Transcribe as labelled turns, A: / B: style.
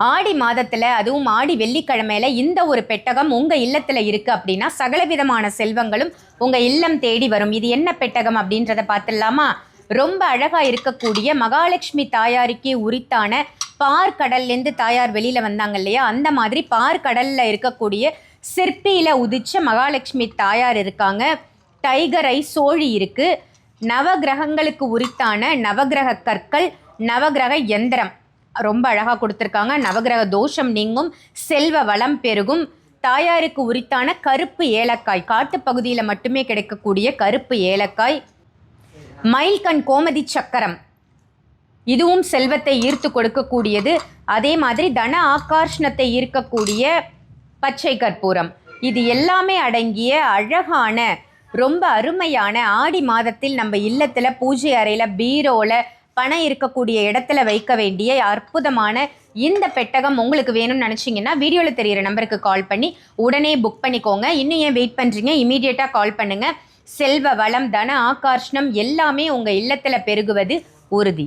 A: ஆடி மாதத்தில் அதுவும் ஆடி வெள்ளிக்கிழமையில இந்த ஒரு பெட்டகம் உங்கள் இல்லத்தில் இருக்குது அப்படின்னா சகலவிதமான செல்வங்களும் உங்கள் இல்லம் தேடி வரும். இது என்ன பெட்டகம் அப்படின்றத பார்த்துடலாமா? ரொம்ப அழகாக இருக்கக்கூடிய மகாலட்சுமி தாயாருக்கு உரித்தான பார்க்கடல்லேருந்து தாயார் வெளியில் வந்தாங்க இல்லையா? அந்த மாதிரி பார்க்கடல்ல இருக்கக்கூடிய சிற்பியில் உதிச்ச மகாலட்சுமி தாயார் இருக்காங்க. டைகர் ஐ சோழி இருக்குது நவகிரகங்களுக்கு உரித்தான நவகிரக கற்கள் நவகிரக எந்திரம். ரொம்ப அழகாக கொடுத்துருக்காங்க. நவகிரக தோஷம் நீங்கும் செல்வ வளம் பெருகும். தாயாருக்கு உரித்தான கருப்பு ஏலக்காய் காட்டுப்பகுதியில் மட்டுமே கிடைக்கக்கூடிய கருப்பு ஏலக்காய். மயில்கண் கோமதி சக்கரம். இதுவும் செல்வத்தை ஈர்த்து கொடுக்கக்கூடியது. அதே மாதிரி தன ஆகர்ஷணத்தை ஈர்க்கக்கூடிய பச்சை கற்பூரம். இது எல்லாமே அடங்கிய அழகான ரொம்ப அருமையான ஆடி மாதத்தில் நம்ம இல்லத்தில் பூஜை அறையில் பீரோவில் பணம் இருக்கக்கூடிய இடத்துல வைக்க வேண்டிய அற்புதமான இந்த பெட்டகம் உங்களுக்கு வேணும்னு நினச்சிங்கன்னா வீடியோவில் தெரியிற நம்பருக்கு கால் பண்ணி உடனே புக் பண்ணிக்கோங்க. இன்னும் ஏன் வெயிட் பண்ணுறீங்க இமீடியட்டாக கால் பண்ணுங்கள் செல்வ வளம் தன ஆகர்ஷணம் எல்லாமே உங்கள் இல்லத்தில் பெருகுவது உறுதி.